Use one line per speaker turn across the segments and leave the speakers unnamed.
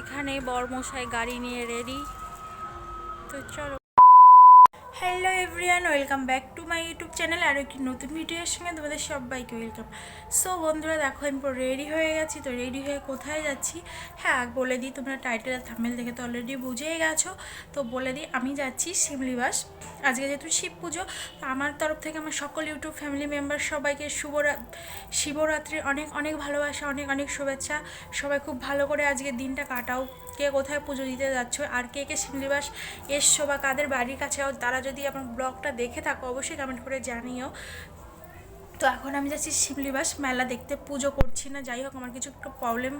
এখানে বরমশাই গাড়ি নিয়ে রেডি তো চলো। Hello everyone welcome back to my YouTube channel আর একটি নতুন ভিডিওর সঙ্গে তোমাদের সবাইকে ওয়েলকাম সো বন্ধুরা, দেখো আমি পুরো রেডি হয়ে গেছি, তো রেডি হয়ে কোথায় যাচ্ছি? হ্যাঁ বলে দিই, তোমরা টাইটেল আর থামেল দেখে তো অলরেডি বুঝেই গেছো। তো বলে দিই, আমি যাচ্ছি শিমলিবাস। আজকে যেহেতু শিব পুজো, তো আমার তরফ থেকে আমার সকল ইউটিউব ফ্যামিলি মেম্বার সবাইকে শুভরা, শিবরাত্রির অনেক অনেক ভালোবাসা, অনেক অনেক শুভেচ্ছা। সবাই খুব ভালো করে আজকের দিনটা কাটাও। কে কোথায় পুজো দিতে যাচ্ছ, আর কে কে শিমলিবাস এসছো বা কাদের বাড়ির কাছে তারা যদি আমার ব্লগটা দেখে থাকো, অবশ্যই কমেন্ট করে জানিও। তো এখন আমি যাচ্ছি শিমলিবাস মেলা দেখতে, পুজো করছি না, যাই হোক আমার কিছু একটু প্রবলেম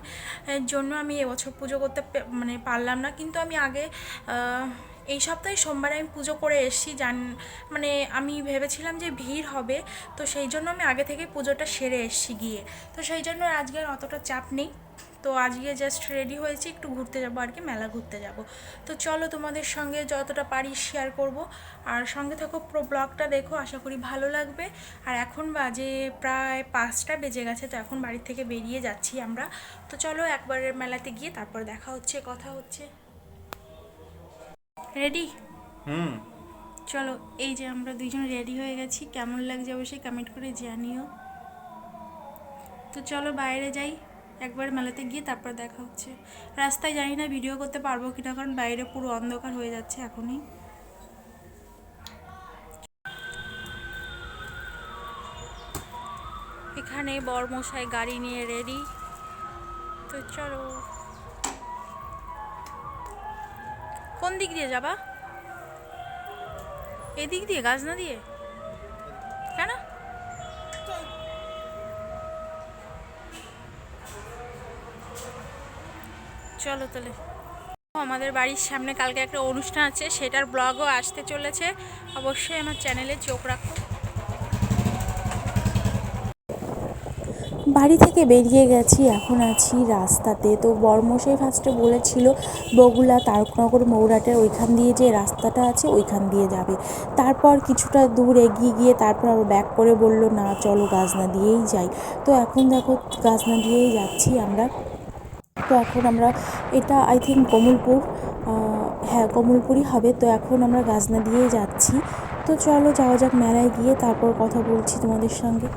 জন্য আমি এবছর পুজো করতে মানে পারলাম না, কিন্তু আমি আগে এই সপ্তাহে সোমবারে আমি পুজো করে এসেছি, জান মানে আমি ভেবেছিলাম যে ভিড় হবে, তো সেই জন্য আমি আগে থেকে পুজোটা সেরে এসেছি গিয়ে। তো সেই জন্য আজকে অতটা চাপ নেই। তো আজকে জাস্ট রেডি হয়েছি, একটু ঘুরতে যাব আর কি, মেলা ঘুরতে যাব। তো চলো তোমাদের সঙ্গে যতটা পারি শেয়ার করব। আর সঙ্গে থাকো প্রো ব্লগটা দেখো, আশা করি ভালো লাগবে। আর এখন বাজে প্রায় পাঁচটা বেজে গেছে, তো এখন বাড়ি থেকে বেরিয়ে যাচ্ছি আমরা। তো চলো একবার মেলাতে গিয়ে তারপর দেখা হচ্ছে, কথা হচ্ছে। রেডি
হুম।
চলো এই যে আমরা দুইজন রেডি হয়ে গেছি। কেমন লাগছে অবশ্যই কমেন্ট করে জানিও। তো চলো বাইরে যাই একবার মেলাতে গিয়ে তারপর দেখা হচ্ছে। রাস্তায় জানি না ভিডিও করতে পারব কিনা কারণ বাইরে পুরো অন্ধকার হয়ে যাচ্ছে এখনই। এখানে বরমশাই গাড়ি নিয়ে রেডি তো চলো। কোন দিক দিয়ে যাবা? এদিক দিয়ে গাছ না দিয়ে? কেন? চলো তাহলে। আমাদের বাড়ির সামনে কালকে একটা অনুষ্ঠান আছে, সেটার ব্লগও আসতে চলেছে। অবশ্যই আমার চ্যানেলে চোখ রাখো।
বাড়ি থেকে বেরিয়ে গেছি, এখন আছি রাস্তাতে। তো বর্মশাই ফার্স্টে বলেছিল, বগুলা তারকনগর মৌরাটের ওইখান দিয়ে যে রাস্তাটা আছে, ওইখান দিয়ে যাবে। তারপর কিছুটা দূর এগিয়ে গিয়ে তারপর আবার ব্যাক করে বলল, না, চলো গাজনা দিয়েই যাই। তো এখন দেখো গাজনা দিয়েই যাচ্ছি আমরা। তো এখন আমরা, এটা আই থিঙ্ক কমলপুর হ্যাঁ কমলপুরই হবে। তো এখন আমরা গাজনা দিয়েই যাচ্ছি। তো চলো, যাওয়া যাক মেলায় গিয়ে, তারপর কথা বলছি তোমাদের সঙ্গে।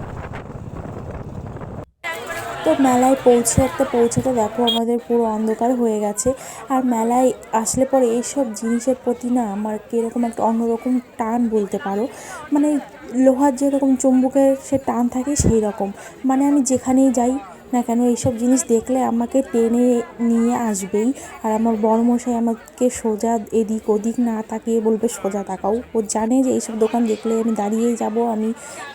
তো মেলায় পৌঁছাতে পৌঁছাতে দেখো আমাদের পুরো অন্ধকার হয়ে গেছে। আর মেলায় আসলে পরে এইসব জিনিসের প্রতি না আমার কীরকম একটা অন্যরকম টান বলতে পারো। মানে লোহার যেরকম চুম্বুকের সে টান থাকে সেই রকম মানে আমি যেখানেই যাই না কেন, এইসব জিনিস দেখলে আমাকে টেনে নিয়ে আসবেই। আর আমার বড়মশাই আমাকে সোজা এদিক ওদিক না তাকিয়ে বলবে, সোজা তাকাও। ও জানে যে এইসব দোকান দেখলে আমি দাঁড়িয়েই যাব, আমি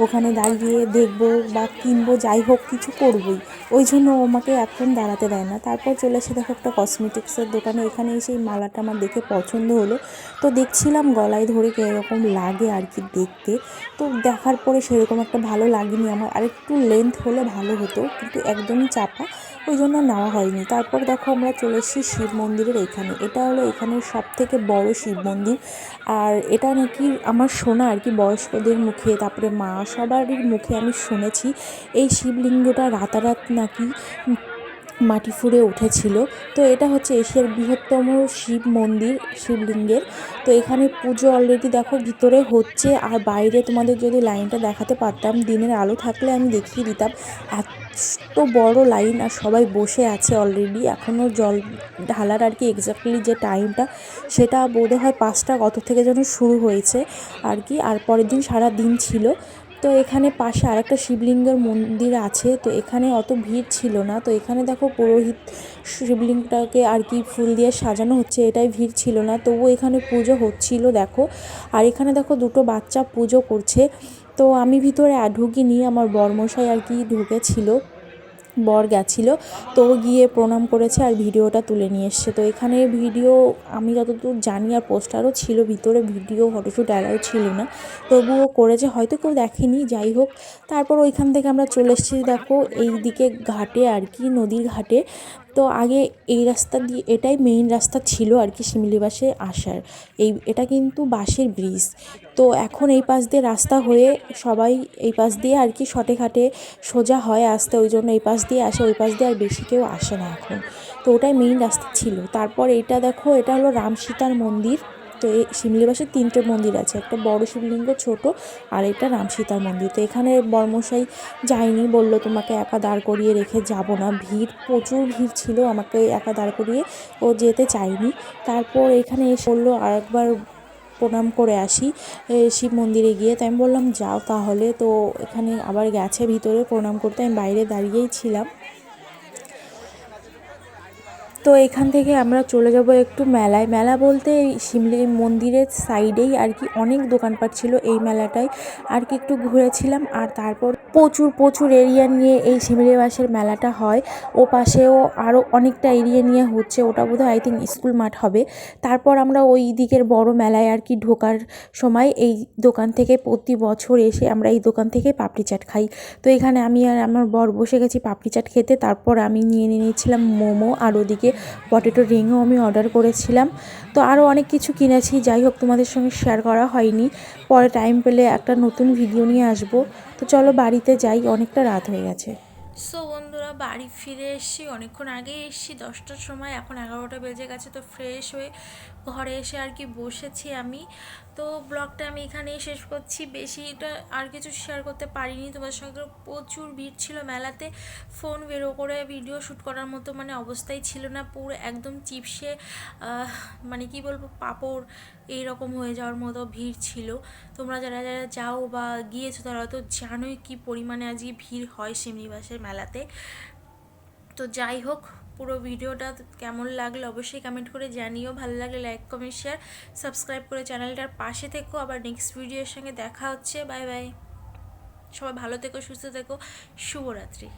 ওখানে দাঁড়িয়ে দেখব বা কিনবো, যাই হোক, কিছু করবই। ওই জন্য ও আমাকে এখন দাঁড়াতে দেয় না। তারপর চলে এসে দেখো একটা কসমেটিক্সের দোকানে, এখানে এসে এই মালাটা আমার দেখে পছন্দ হলো। তো দেখছিলাম গলায় ধরে কীরকম লাগে আর কি দেখতে। তো দেখার পরে সেরকম একটা ভালো লাগেনি আমার। আর একটু লেন্থ হলে ভালো হতো, কিন্তু একদমই চাপা ওই জন্য নেওয়া হয়নি। তারপর দেখো আমরা চলে এসেছি শিব মন্দিরের এখানে। এটা হলো এখানের সব থেকে বড় শিব মন্দির। আর এটা নাকি আমার শোনা আর কি বয়স্কদের মুখে, তারপরে মা সবারই মুখে আমি শুনেছি। এই শিবলিঙ্গটা রাতারাত নাকি মাটি ফুঁড়ে উঠেছিল। তো এটা হচ্ছে এশিয়ার বৃহত্তম শিব মন্দির, শিবলিঙ্গের। তো এখানে পুজো অলরেডি দেখো ভিতরে হচ্ছে। আর বাইরে তোমাদের যদি লাইনটা দেখাতে পারতাম, দিনের আলো থাকলে আমি দেখিয়ে দিতাম। এত বড় লাইন আর সবাই বসে আছে অলরেডি এখনও জল ঢালার আর কি এক্স্যাক্টলি যে টাইমটা সেটা বোধ হয় পাঁচটা কত থেকে যেন শুরু হয়েছে আর কি। আর পরের দিন সারা দিন ছিল। তো এখানে পাশে আরেকটা শিবলিঙ্গের মন্দির আছে। তো এখানে অত ভিড় ছিল না। তো এখানে দেখো পুরোহিত শিবলিঙ্গটাকে আর কি ফুল দিয়ে সাজানো হচ্ছে, এটাই ভিড় ছিল না। তবুও এখানে পুজো হচ্ছিল, দেখো। আর এখানে দেখো দুটো বাচ্চা পুজো করছে। তো আমি ভিতরে ঢুকিনি, আমার বর্মশাই আর কি ঢুকেছিল, বর গেছিল, তো গিয়ে প্রণাম করেছে আর ভিডিওটা তুলে নিয়ে এসছে। তো এখানে ভিডিও আমি যতদূর জানি আর পোস্টারও ছিল, ভিতরে ভিডিও, ফটোশ্যুট অ্যালাউ ছিল না। তবুও করেছে, হয়তো কেউ দেখেনি, যাই হোক। তারপর ওইখান থেকে আমরা চলে এসেছি, দেখো এই দিকে ঘাটে আর কি, নদীর ঘাটে। তো আগে এই রাস্তা দিয়ে, এটাই মেইন রাস্তা ছিল আর কি শিমলি বাসে আসার। এই, এটা কিন্তু বাসের ব্রিজ তো এখন এই পাশ দিয়ে রাস্তা হয়ে সবাই এই পাশ দিয়ে আর কি শটে খাটে সোজা হয় আসতে, ওই জন্য এই পাশ দিয়ে আসে, ওই পাশ দিয়ে আর বেশি কেউ আসে না এখন। তো ওটাই মেইন রাস্তা ছিল। তারপর এটা দেখো, এটা হলো রাম সীতার মন্দির। তো এই শিমলিবাসে তিনটে মন্দির আছে, একটা বড় শিবলিঙ্গ, ছোট, আর এটা রাম সীতার মন্দির। তো এখানে বর্মশাই যায়নি, বলল, তোমাকে একা দাঁড় করিয়ে রেখে যাব না। ভিড়, প্রচুর ভিড় ছিল, আমাকে একা দাঁড় করিয়ে ও যেতে চায়নি। তারপর এখানে এসে বলল, আরেকবার প্রণাম করে আসি শিব মন্দিরে গিয়ে। তো আমি বললাম, যাও তাহলে। তো এখানে আবার গেছে ভিতরে প্রণাম করতে, আমি বাইরে দাঁড়িয়েই ছিলাম। তো এখান থেকে আমরা চলে যাব একটু মেলায়। মেলা বলতে এই শিমলি মন্দিরের সাইডেই আর কি অনেক দোকানপাট ছিল এই মেলাটায়। আর কি একটু ঘুরেছিলাম আর তারপর প্রচুর প্রচুর এরিয়া নিয়ে এই শিমলি বাসের মেলাটা হয়। ও পাশেও আরও অনেকটা এরিয়া নিয়ে হচ্ছে, ওটা বোধহয় আই থিঙ্ক স্কুল মাঠ হবে। তারপর আমরা ওই দিকের বড় মেলায় আর কি ঢোকার সময় এই দোকান থেকে প্রতি বছর এসে আমরা এই দোকান থেকে পাপড়ি চাট খাই। তো এখানে আমি আর আমার বর বসে গেছি পাপড়ি চাট খেতে। তারপর আমি নিয়ে নিয়েছিলাম মোমো আর ওদিকে পটেটো রিংও আমি অর্ডার করেছিলাম। তো আরও অনেক কিছু কিনেছি, যাই হোক তোমাদের সঙ্গে শেয়ার করা হয়নি। পরে টাইম পেলে একটা নতুন ভিডিও নিয়ে আসব। তো চলো বাড়িতে যাই অনেকটা রাত হয়ে গেছে।
সো বন্ধুরা বাড়ি ফিরে এসেছি, অনেকক্ষণ আগে এসেছি, দশটার সময়, এখন এগারোটা বেজে গেছে, তো ফ্রেশ হয়ে ঘরে এসে আর কি বসেছি আমি। তো ব্লগটা আমি এখানেই শেষ করছি। বেশিটা আর কিছু শেয়ার করতে পারিনি। তোমার সঙ্গে প্রচুর ভিড় ছিল মেলাতে। ফোন বেরো করে ভিডিও শ্যুট করার মতো মানে অবস্থাই ছিল না। পুরো একদম চিপসে মানে কি বলব, পাপড় এইরকম হয়ে যাওয়ার মতো ভিড় ছিল। তোমরা যারা যারা যাও বা গিয়েছো, তারা তো জানোই কি পরিমাণে আজকে ভিড় হয় সিমনিবাসের মেলাতে। তো যাই হোক, পুরো ভিডিওটা কেমন লাগল অবশ্যই কমেন্ট করে জানিও। ভালো লাগলে লাইক কমেন্ট শেয়ার সাবস্ক্রাইব করে চ্যানেলটার পাশে থেকো। আবার নেক্সট ভিডিওর সঙ্গে দেখা হচ্ছে। বাই বাই সবাই ভালো থেকো, সুস্থ থেকো। শুভরাত্রি।